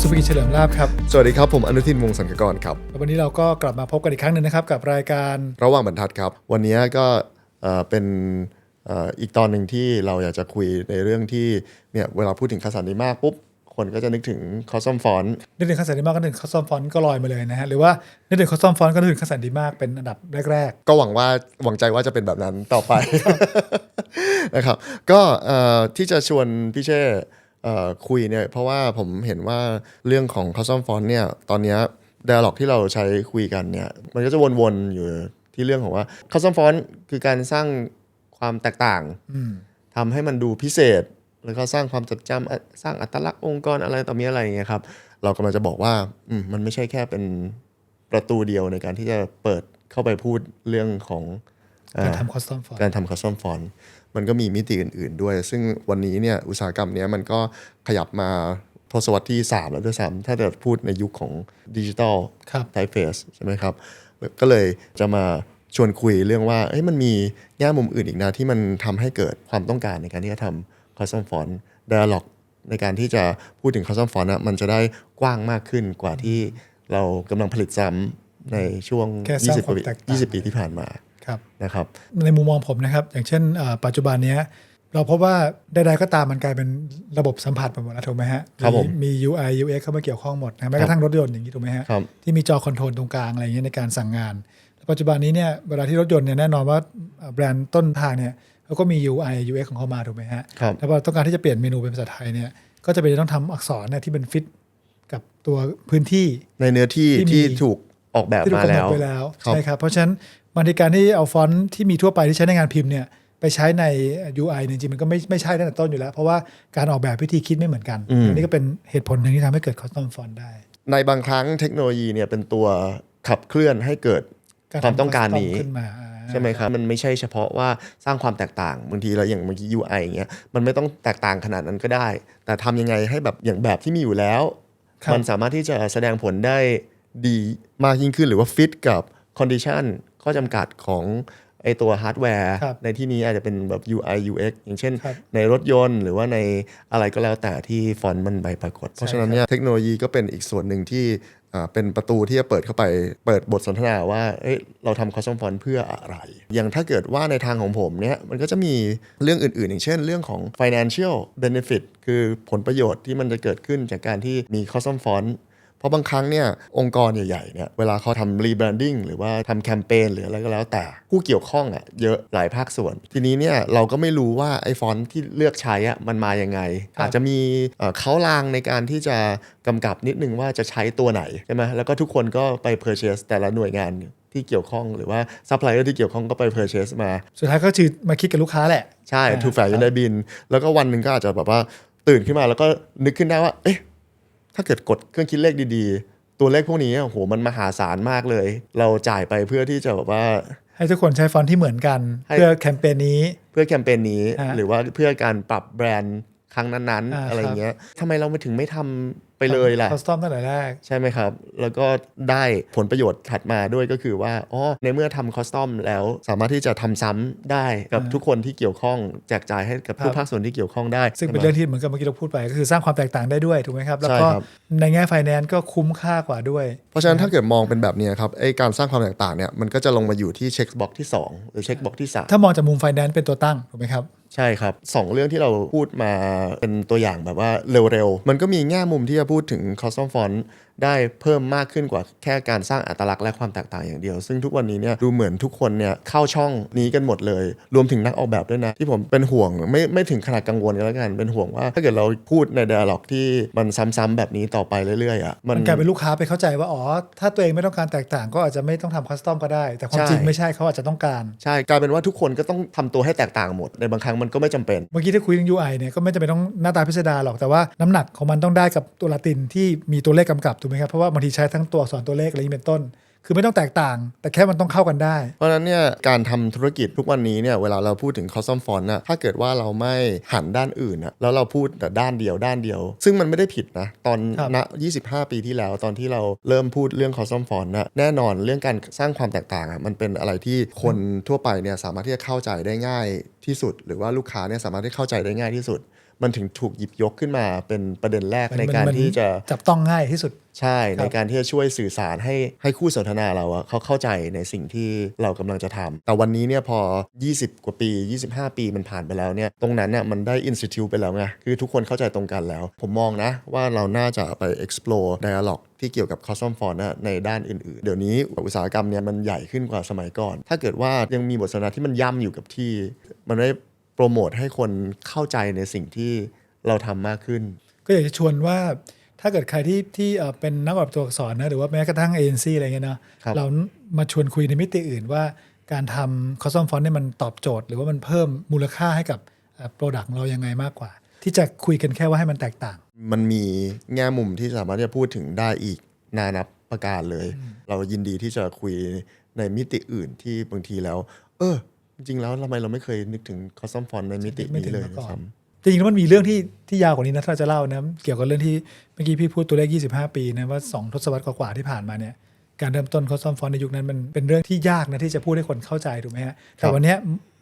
สุภกิจเฉลิมลาบครับ สวัสดีครับ ผมอนุทินวงศ์สังกกรครับ วันนี้เราก็กลับมาพบกันอีกครั้งหนึ่งนะครับ กับรายการระหว่างบรรทัดครับ วันนี้ก็เอ่อเป็นเอ่ออีกตอนหนึ่งที่เราอยากจะคุยในเรื่องที่เนี่ยเวลาพูดถึงคาสันนิมาปุ๊บ คนก็จะนึกถึงคอสซอมฟอนนึกถึงคัสสันดีมากก็นึกถึงคัสซอมฟอนต์ก็ลอยมาเลยนะฮะหรือว่านึกถึงคัสซอมฟอนต์ก็นึกถึงคัสสันดีมากเป็นอันดับแรกก็หวังว่าหวังใจว่าจะเป็นแบบนั้นต่อไป นะครับ ก็เอ่อที่จะชวนพี่เช่เอ่อ คุยเนี่ยเพราะว่าผมเห็นว่าเรื่องของคอสซอมฟอนเนี่ยตอนเนี้ด a l ล็อกที่เราใช้คุยกันเนี่ยมันก็จะวนๆอยู่ที่เรื่องของว่าคอสซอมฟอนคือการสร้างความแตกต่างๆอืมทำให้มันดูพิเศษ แล้วก็สร้างความจดจำอะสร้างอัตลักษณ์องค์กรอะไรต่อมีอะไรอย่างเงี้ยครับเรากำลังจะบอกว่าอืมมันไม่ใช่แค่เป็นประตูเดียวในการที่จะเปิดเข้าไปพูดเรื่องของเอ่อ การทำคัสซอมฟอนต์การทำคัสตอมฟอนต์มันก็มีมิติอื่น ๆ ด้วย ซึ่งวันนี้เนี่ยอุตสาหกรรมเนี้ยมันก็ขยับมาทศวรรษที่ 3 แล้วด้วยซ้ำถ้าเกิดพูดในยุคของดิจิทัลครับไทเฟสใช่ไหมครับ ก็เลยจะมาชวนคุยเรื่องว่าเอ้ยมันมีแง่มุมอื่นอีกนะที่มันทำให้เกิดความต้องการในการที่จะทำคอสตอมฟอนต์ dialog ในการที่จะพูดถึงคอสตอมฟอนต์นะมันจะได้กว้างมากขึ้นกว่าที่เรากำลังผลิตซ้ำในช่วงแค่สร้าง20ความปีแตกต่าง20 ปีที่ผ่านมาครับ นะครับในมุมมองผมนะครับ อย่างเช่นเอ่อปัจจุบันเนี้ยเราพบว่าใดๆก็ตามมันกลายเป็นระบบสัมผัสไปหมดแล้วถูกไหมฮะครับผมมี UI UX เข้ามาเกี่ยวข้องหมดนะแม้กระทั่งรถยนต์อย่างนี้ถูกไหมฮะครับที่มีจอคอนโทรลตรงกลางอะไรอย่างเงี้ยในการสั่งงานแล้วปัจจุบันนี้เนี่ยเวลาที่รถยนต์เนี่ยแน่นอนว่าเอ่อแบรนด์ต้นทางเนี่ยเขาก็มี UI UX ของเขามาถูกไหมฮะครับแล้วพอต้องการที่จะเปลี่ยนเมนูเป็นภาษาไทยเนี่ยก็จะเป็นต้องทำอักษรเนี่ยที่เป็นฟิตกับตัวพื้นที่ในเนื้อที่ที่มีที่ถูก ออกแบบที่ถูกำหนมากแล้ดวไว้แล้วครับใช่ครับ เพราะฉะนั้นบางทีการที่เอาฟอนต์ที่มีทั่วไปที่ใช้ในงานพิมพ์เนี่ยไปใช้ใน UI เนี่ยจริงๆมันก็ไม่ไม่ใช่ตั้งแต่ต้นอยู่แล้ว เพราะว่าการออกแบบวิธีคิดไม่เหมือนกัน อันนี้ก็เป็นเหตุผลหนึ่งที่ทำให้เกิดคอสตอมฟอนต์ได้ ในบางครั้งเทคโนโลยีเนี่ยเป็นตัวขับเคลื่อนให้เกิดความต้องการนี้ขึ้นมาอ่าใช่ไหมครับ มันไม่ใช่เฉพาะว่าสร้างความแตกต่างบางทีเราอย่างเมื่อกี้ UI อย่างเงี้ยมันไม่ต้องแตกต่างขนาดนั้นก็ได้ แต่ทำยังไงให้แบบอย่างแบบที่มีอยู่แล้วครับมันสามารถที่จะแสดงผลได้ ดีมากยิ่งขึ้นหรือว่าฟิตกับคอนดิชันข้อจำกัดของไอตัวฮาร์ดแวร์ครับในที่นี้อาจจะเป็นแบบ UI UX อย่างเช่นครับในรถยนต์ หรือว่าในอะไรก็แล้วแต่ที่ฟอนต์มันใบปรากฏ เพราะฉะนั้นครับเนี่ยเทคโนโลยีก็เป็นอีกส่วนหนึ่งที่อ่าเป็นประตูที่จะเปิดเข้าไปเปิดบทสนทนาว่าเอ้ยเราทำคอสตอมฟอนต์เพื่ออะไร อย่างถ้าเกิดว่าในทางของผมเนี่ยมันก็จะมีเรื่องอื่นๆ อย่างเช่น เรื่องของ financial benefit คือผลประโยชน์ที่มันจะเกิดขึ้นจากการที่มีคอสตอมฟอนต์ เพราะบางครั้งเนี่ยองค์กรใหญ่ๆเนี่ยเวลาเขาทำ rebranding หรือว่าทำแคมเปญหรืออะไรก็แล้วแต่ผู้เกี่ยวข้องอะเยอะหลายภาคส่วน ทีนี้เนี่ยเราก็ไม่รู้ว่าไอ้ฟอนต์ที่เลือกใช้อะมันมายังไงครับอาจจะมีเขาลางในการที่จะกำกับนิดนึงว่าจะใช้ตัวไหนใช่ไหมแล้วก็ทุกคนก็ไป purchase แต่ละหน่วยงานที่เกี่ยวข้องหรือว่า supplier ที่เกี่ยวข้องก็ไป purchase มา สุดท้ายก็คือมาคิดกับลูกค้าแหละ ใช่อ่าถูกแฝงอยู่ในบิน แล้วก็วันหนึ่งก็อาจจะแบบว่าตื่นขึ้นมาแล้วก็นึกขึ้นได้ว่า เอ๊ะ ถ้าเกิดกดเครื่องคิดเลขดีๆ ตัวเลขพวกนี้โอ้โหมันมหาศาลมากเลย เราจ่ายไปเพื่อที่จะแบบว่า ให้ทุกคนใช้ฟอนต์ที่เหมือนกันให้เพื่อแคมเปญนี้ เพื่อแคมเปญนี้ฮะหรือว่าเพื่อการปรับแบรนด์ ครั้งนั้นอ่าๆอะไรครับเงี้ยทำไมเราไม่ถึงไม่ทำไปเลยล่ะคอสตอมตั้งแต่แรก ใช่ไหมครับ แล้วก็ได้ผลประโยชน์ถัดมาด้วยก็คือว่าอ๋อในเมื่อทำคอสตอมแล้วสามารถที่จะทำซ้ำได้กับอ่าทุกคนที่เกี่ยวข้องแจกจ่ายให้กับครับทุกภาคส่วนที่เกี่ยวข้องได้ ซึ่งเป็นใช่ไหมเรื่องที่เหมือนกับเมื่อกี้เราพูดไป ก็คือสร้างความแตกต่างได้ด้วยถูกไหมครับ แล้วใช่ก็ครับในแง่ไฟแนนซ์ก็คุ้มค่ากว่าด้วย เพราะฉะนั้นถ้าเกิดมองเป็นแบบนี้ครับไอการสร้างความแตกต่างเนี่ยมันก็จะลงมาอยู่ที่เช็คบ็อกที่ 2 หรือเช็คบ็อกที่3ถ้ามองจากมุมไฟแนนซ์เป็นตัวตั้งถูกไหมครับ ใช่ครับสองเรื่องที่เราพูดมาเป็นตัวอย่างแบบว่าเร็วๆ มันก็มีแง่มุมที่จะพูดถึง custom font ได้เพิ่มมากขึ้นกว่าแค่การสร้างอัตลักษณ์และความแตกต่างอย่างเดียว ซึ่งทุกวันนี้เนี่ยดูเหมือนทุกคนเนี่ยเข้าช่องนี้กันหมดเลย รวมถึงนักออกแบบด้วยนะ ที่ผมเป็นห่วงไม่ไม่ถึงขนาดกังวลกันแล้วกันเป็นห่วงว่า ถ้าเกิดเราพูดใน dialog ที่มันซ้ำๆแบบนี้ต่อไปเรื่อยๆอะมันกลายเป็นลูกค้าไปเข้าใจว่าอ๋อถ้าตัวเองไม่ต้องการแตกต่าง ก็อาจจะไม่ต้องทำคัสตอมก็ได้ แต่ความใช่จริงไม่ใช่เขาอาจจะต้องการใช่กลายเป็นว่าทุกคนก็ต้องทำตัวให้แตกต่างหมดในบางครั้งมันก็ไม่จำเป็นเมื่อกี้ที่คุยเรื่อง UI เนี่ยก็ไม่จำเป็นต้องหน้าตาพิสดารหรอกแต่ว่าน้ำหนักของมันต้องได้กับตัวลาตินที่มีตัวเลขกำกับถูกไหมครับ เพราะว่าบางทีใช้ทั้งตัวอักษรตัวเลขอะไรอย่างนี้เป็นต้น คือไม่ต้องแตกต่าง แต่แค่มันต้องเข้ากันได้ เพราะฉะนั้นเนี่ยการทำธุรกิจทุกวันนี้เนี่ยเวลาเราพูดถึง custom font น่ะถ้าเกิดว่าเราไม่หันด้านอื่นน่ะแล้วเราพูดแต่ด้านเดียวด้านเดียว ซึ่งมันไม่ได้ผิดนะตอนครับณ25 ปีที่แล้วตอนที่เราเริ่มพูดเรื่อง custom font น่ะแน่นอนเรื่องการสร้างความแตกต่างอะมันเป็นอะไรที่คนทั่วไปเนี่ยสามารถที่จะเข้าใจได้ง่ายที่สุด หรือว่าลูกค้าเนี่ยสามารถที่เข้าใจได้ง่ายที่สุด มันถึงถูกหยิบยกขึ้นมาเป็นประเด็นแรกมันในการมันที่จะจับต้องง่ายที่สุดใช่ครับในการที่จะช่วยสื่อสารให้ให้คู่สนทนาเราอะเขาเข้าใจในสิ่งที่เรากำลังจะทำแต่วันนี้เนี่ยพอ 20 กว่าปี 25 ปีมันผ่านไปแล้วเนี่ยตรงนั้นเนี่ยมันได้ institute ไปแล้วไงคือทุกคนเข้าใจตรงกันแล้ว ผมมองนะว่าเราน่าจะไป explore dialogue ที่เกี่ยวกับ custom font นะในด้านอื่นๆ เดี๋ยวนี้อุตสาหกรรมเนี่ยมันใหญ่ขึ้นกว่าสมัยก่อน ถ้าเกิดว่ายังมีบทสนทนาที่มันย่ำอยู่กับที่มันได้โปรโมทให้คนเข้าใจในสิ่งที่เราทำมากขึ้น ก็อยากจะชวนว่าถ้าเกิดใครที่ที่เอ่อเป็นนักออกแบบตัวอักษรนะหรือว่าแม้กระทั่งเอ็นซีอะไรเงี้ยเนาะครับเรามาชวนคุยในมิติอื่นว่าการทำคอสตอมฟอนต์เนี่ยมันตอบโจทย์ หรือว่ามันเพิ่มมูลค่าให้กับโปรดักต์เรายังไงมากกว่า ที่จะคุยกันแค่ว่าให้มันแตกต่าง มันมีแง่มุมที่สามารถที่จะพูดถึงได้อีกนานับประการเลย เรายินดีที่จะคุยในมิติอื่นที่บางทีแล้ว เออ จริงๆแล้วทำไมเราไม่เคยนึกถึงคอสตอมฟอนในมิติไม่ถึนี้งเลยมาก่อนซ้จริงๆแล้วมันมีเรื่องที่ที่ยาวกว่านี้นะถ้าเราจะเล่านะเกี่ยวกับเรื่องที่เมื่อกี้พี่พูดตัวเลข 25 ปีนะว่า 2 ทศวรรษกว่าๆที่ผ่านมาเนี่ยการเริ่มต้นคอสตอมฟอนในยุคนั้นมันเป็นเรื่องที่ยากนะที่จะพูดให้คนเข้าใจถูกไหมฮะแต่วันเนี้ย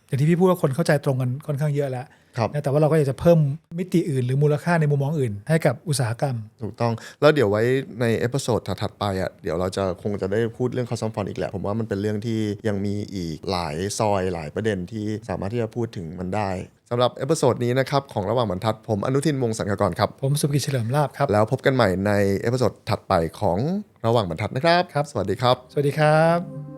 อย่างที่พี่พูดว่าคนเข้าใจตรงกันค่อนข้างเยอะแล้วครับนะแต่ว่าเราก็อยากจะเพิ่มมิติอื่น หรือมูลค่าในมุมมองอื่น ให้กับอุตสาหกรรมำถูกต้อง แล้วเดี๋ยวไว้ในเอพิโซดถัดๆไปอะเดี๋ยวเราจะคงจะได้พูดเรื่องคอสตอมฟอนอีกแหละ ผมว่ามันเป็นเรื่องที่ยังมีอีกหลายซอยหลายประเด็นที่สามารถที่จะพูดถึงมันได้สำหรับเอพิโซดนี้นะครับ ของระหว่างบรรทัดผมอนุทินวงศ์สังกกรครับ ผมสุภกิจเฉลิมลาบครับ แล้วพบกันใหม่ในเอพิโซดถัดไปของระหว่างบรรทัดนะครับครับ สวัสดีครับ สวัสดีครับ